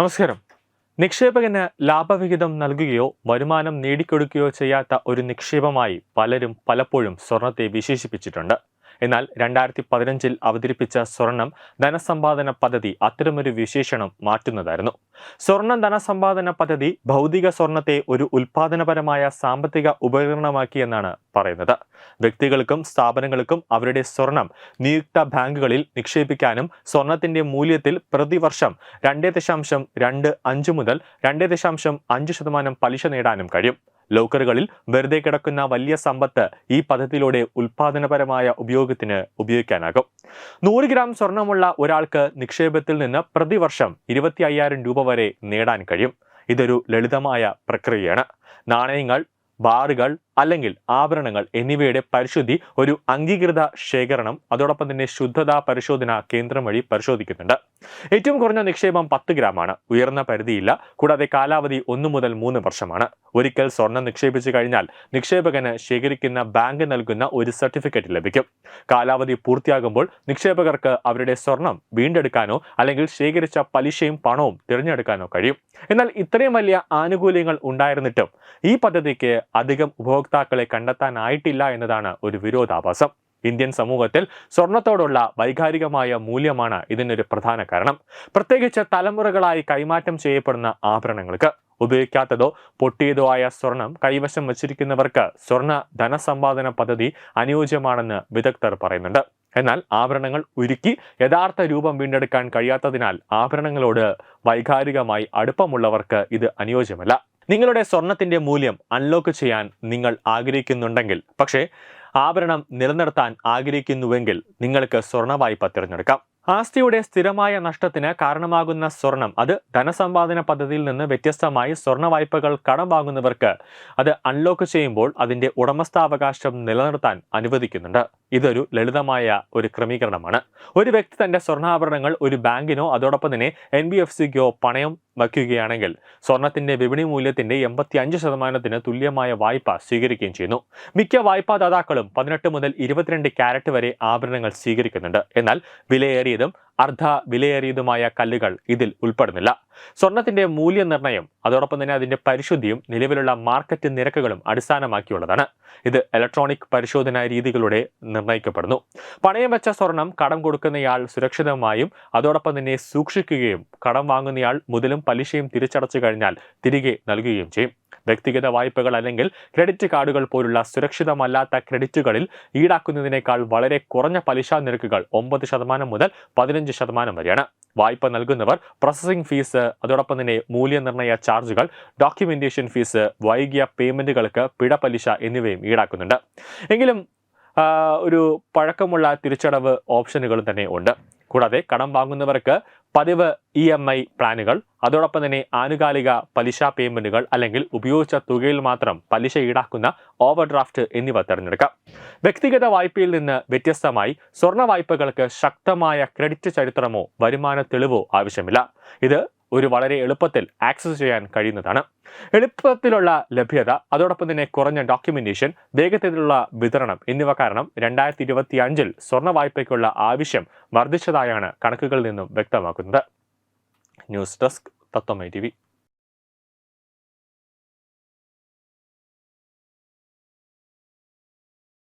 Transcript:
നമസ്കാരം. നിക്ഷേപകന് ലാഭവിഹിതം നൽകുകയോ വരുമാനം നേടിക്കൊടുക്കുകയോ ചെയ്യാത്ത ഒരു നിക്ഷേപമായി പലരും പലപ്പോഴും സ്വർണത്തെ വിശേഷിപ്പിച്ചിട്ടുണ്ട്. എന്നാൽ രണ്ടായിരത്തി പതിനഞ്ചിൽ അവതരിപ്പിച്ച സ്വർണം ധനസമ്പാദന പദ്ധതി അത്തരമൊരു വിശേഷണം മാറ്റുന്നതായിരുന്നു. സ്വർണം ധനസമ്പാദന പദ്ധതി ഭൗതിക സ്വർണത്തെ ഒരു ഉൽപാദനപരമായ സാമ്പത്തിക ഉപകരണമാക്കി എന്നാണ് പറയുന്നത്. വ്യക്തികൾക്കും സ്ഥാപനങ്ങൾക്കും അവരുടെ സ്വർണം നിയുക്ത ബാങ്കുകളിൽ നിക്ഷേപിക്കാനും സ്വർണത്തിന്റെ മൂല്യത്തിൽ പ്രതിവർഷം രണ്ട് ദശാംശം രണ്ട് അഞ്ച് മുതൽ രണ്ട് ദശാംശം അഞ്ച് ശതമാനം പലിശ നേടാനും കഴിയും. ലോക്കറുകളിൽ വെറുതെ കിടക്കുന്ന വലിയ സമ്പത്ത് ഈ പദ്ധതിയിലൂടെ ഉൽപാദനപരമായ ഉപയോഗത്തിന് ഉപയോഗിക്കാനാകും. നൂറ് ഗ്രാം സ്വർണമുള്ള ഒരാൾക്ക് നിക്ഷേപത്തിൽ നിന്ന് പ്രതിവർഷം ഇരുപത്തി അയ്യായിരം രൂപ വരെ നേടാൻ കഴിയും. ഇതൊരു ലളിതമായ പ്രക്രിയയാണ്. നാണയങ്ങൾ ബാറുകൾ അല്ലെങ്കിൽ ആഭരണങ്ങൾ എന്നിവയുടെ പരിശുദ്ധി ഒരു അംഗീകൃത ശേഖരണം അതോടൊപ്പം തന്നെ ശുദ്ധതാ പരിശോധന കേന്ദ്രം വഴി പരിശോധിക്കുന്നുണ്ട്. ഏറ്റവും കുറഞ്ഞ നിക്ഷേപം പത്ത് ഗ്രാമാണ്. ഉയർന്ന പരിധിയില്ല. കൂടാതെ കാലാവധി ഒന്നു മുതൽ മൂന്ന് വർഷമാണ്. ഒരിക്കൽ സ്വർണം നിക്ഷേപിച്ചു കഴിഞ്ഞാൽ നിക്ഷേപകന് ശേഖരിക്കുന്ന ബാങ്ക് നൽകുന്ന ഒരു സർട്ടിഫിക്കറ്റ് ലഭിക്കും. കാലാവധി പൂർത്തിയാകുമ്പോൾ നിക്ഷേപകർക്ക് അവരുടെ സ്വർണം വീണ്ടെടുക്കാനോ അല്ലെങ്കിൽ ശേഖരിച്ച പലിശയും പണവും തിരഞ്ഞെടുക്കാനോ കഴിയും. എന്നാൽ ഇത്രയും വലിയ ആനുകൂല്യങ്ങൾ ഉണ്ടായിരുന്നിട്ടും ഈ പദ്ധതിക്ക് അധികം ഉപഭോക്താക്കളെ കണ്ടെത്താനായിട്ടില്ല എന്നതാണ് ഒരു വിരോധാഭാസം. ഇന്ത്യൻ സമൂഹത്തിൽ സ്വർണത്തോടുള്ള വൈകാരികമായ മൂല്യമാണ് ഇതിനൊരു പ്രധാന കാരണം. പ്രത്യേകിച്ച് തലമുറകളായി കൈമാറ്റം ചെയ്യപ്പെടുന്ന ആഭരണങ്ങൾക്ക്. ഉപയോഗിക്കാത്തതോ പൊട്ടിയതോ ആയ സ്വർണം കൈവശം വച്ചിരിക്കുന്നവർക്ക് സ്വർണ ധനസമ്പാദന പദ്ധതി അനുയോജ്യമാണെന്ന് വിദഗ്ധർ പറയുന്നുണ്ട്. എന്നാൽ ആഭരണങ്ങൾ ഉരുക്കി യഥാർത്ഥ രൂപം വീണ്ടെടുക്കാൻ കഴിയാത്തതിനാൽ ആഭരണങ്ങളോട് വൈകാരികമായി അടുപ്പമുള്ളവർക്ക് ഇത് അനുയോജ്യമല്ല. നിങ്ങളുടെ സ്വർണത്തിന്റെ മൂല്യം അൺലോക്ക് ചെയ്യാൻ നിങ്ങൾ ആഗ്രഹിക്കുന്നുണ്ടെങ്കിൽ പക്ഷേ ആഭരണം നിലനിർത്താൻ ആഗ്രഹിക്കുന്നുവെങ്കിൽ നിങ്ങൾക്ക് സ്വർണ വായ്പ തിരഞ്ഞെടുക്കാം. ആസ്തിയുടെ സ്ഥിരമായ നഷ്ടത്തിന് കാരണമാകുന്ന സ്വർണം അത് ധനസമ്പാദന പദ്ധതിയിൽ നിന്ന് വ്യത്യസ്തമായി സ്വർണ വായ്പകൾ കടം വാങ്ങുന്നവർക്ക് അത് അൺലോക്ക് ചെയ്യുമ്പോൾ അതിന്റെ ഉടമസ്ഥാവകാശം നിലനിർത്താൻ അനുവദിക്കുന്നുണ്ട്. ഇതൊരു ലളിതമായ ഒരു ക്രമീകരണമാണ്. ഒരു വ്യക്തി തന്റെ സ്വർണാഭരണങ്ങൾ ഒരു ബാങ്കിനോ അതോടൊപ്പം തന്നെ എൻ ബി എഫ് സിക്കോ പണയം വയ്ക്കുകയാണെങ്കിൽ സ്വർണത്തിന്റെ വിപണി മൂല്യത്തിന്റെ എൺപത്തി അഞ്ച് ശതമാനത്തിന് തുല്യമായ വായ്പ സ്വീകരിക്കുകയും ചെയ്യുന്നു. മിക്ക വായ്പാദാതാക്കളും പതിനെട്ട് മുതൽ ഇരുപത്തിരണ്ട് ക്യാരറ്റ് വരെ ആഭരണങ്ങൾ സ്വീകരിക്കുന്നുണ്ട്. എന്നാൽ വിലയേറിയതും അർദ്ധ വിലയേറിയതുമായ കല്ലുകൾ ഇതിൽ ഉൾപ്പെടുന്നില്ല. സ്വർണത്തിന്റെ മൂല്യനിർണയം അതോടൊപ്പം തന്നെ അതിന്റെ പരിശുദ്ധിയും നിലവിലുള്ള മാർക്കറ്റ് നിരക്കുകളും അടിസ്ഥാനമാക്കിയുള്ളതാണ്. ഇത് ഇലക്ട്രോണിക് പരിശോധനാ രീതികളുടെ നിർണയിക്കപ്പെടുന്നു. പണയം വെച്ച സ്വർണം കടം കൊടുക്കുന്നയാൾ സുരക്ഷിതമായും അതോടൊപ്പം തന്നെ സൂക്ഷിക്കുകയും കടം വാങ്ങുന്നയാൾ മുതലും പലിശയും തിരിച്ചടച്ചു കഴിഞ്ഞാൽ തിരികെ നൽകുകയും ചെയ്യും. വ്യക്തിഗത വായ്പകൾ അല്ലെങ്കിൽ ക്രെഡിറ്റ് കാർഡുകൾ പോലുള്ള സുരക്ഷിതമല്ലാത്ത ക്രെഡിറ്റുകളിൽ ഈടാക്കുന്നതിനേക്കാൾ വളരെ കുറഞ്ഞ പലിശ നിരക്കുകൾ ഒമ്പത് ശതമാനം മുതൽ പതിനഞ്ച് ശതമാനം വരെയാണ്. വായ്പ നൽകുന്നവർ പ്രോസസ്സിംഗ് ഫീസ് അതോടൊപ്പം തന്നെ മൂല്യനിർണയ ചാർജുകൾ ഡോക്യുമെന്റേഷൻ ഫീസ് വൈകിയ പേയ്മെന്റുകൾക്ക് പിഴ പലിശ എന്നിവയും ഈടാക്കുന്നുണ്ട്. എങ്കിലും ഒരു പഴക്കമുള്ള തിരിച്ചടവ് ഓപ്ഷനുകളും തന്നെ ഉണ്ട്. കൂടാതെ കടം വാങ്ങുന്നവർക്ക് പതിവ് ഇ എം ഐ പ്ലാനുകൾ അതോടൊപ്പം തന്നെ ആനുകാലിക പലിശ പേയ്മെന്റുകൾ അല്ലെങ്കിൽ ഉപയോഗിച്ച തുകയിൽ മാത്രം പലിശ ഈടാക്കുന്ന ഓവർ ഡ്രാഫ്റ്റ് എന്നിവ തിരഞ്ഞെടുക്കാം. വ്യക്തിഗത വായ്പയിൽ നിന്ന് വ്യത്യസ്തമായി സ്വർണ വായ്പകൾക്ക് ശക്തമായ ക്രെഡിറ്റ് ചരിത്രമോ വരുമാന തെളിവോ ആവശ്യമില്ല. ഇത് ഒരു വളരെ എളുപ്പത്തിൽ ആക്സസ് ചെയ്യാൻ കഴിയുന്നതാണ്. എളുപ്പത്തിലുള്ള ലഭ്യത അതോടൊപ്പം തന്നെ കുറഞ്ഞ ഡോക്യുമെന്റേഷൻ വേഗത്തിലുള്ള വിതരണം എന്നിവ കാരണം രണ്ടായിരത്തി ഇരുപത്തി അഞ്ചിൽ സ്വർണ വായ്പയ്ക്കുള്ള ആവശ്യം വർദ്ധിച്ചതായാണ് കണക്കുകളിൽ നിന്നും വ്യക്തമാക്കുന്നത്. ന്യൂസ് ഡെസ്ക് തത്വമൈ ടി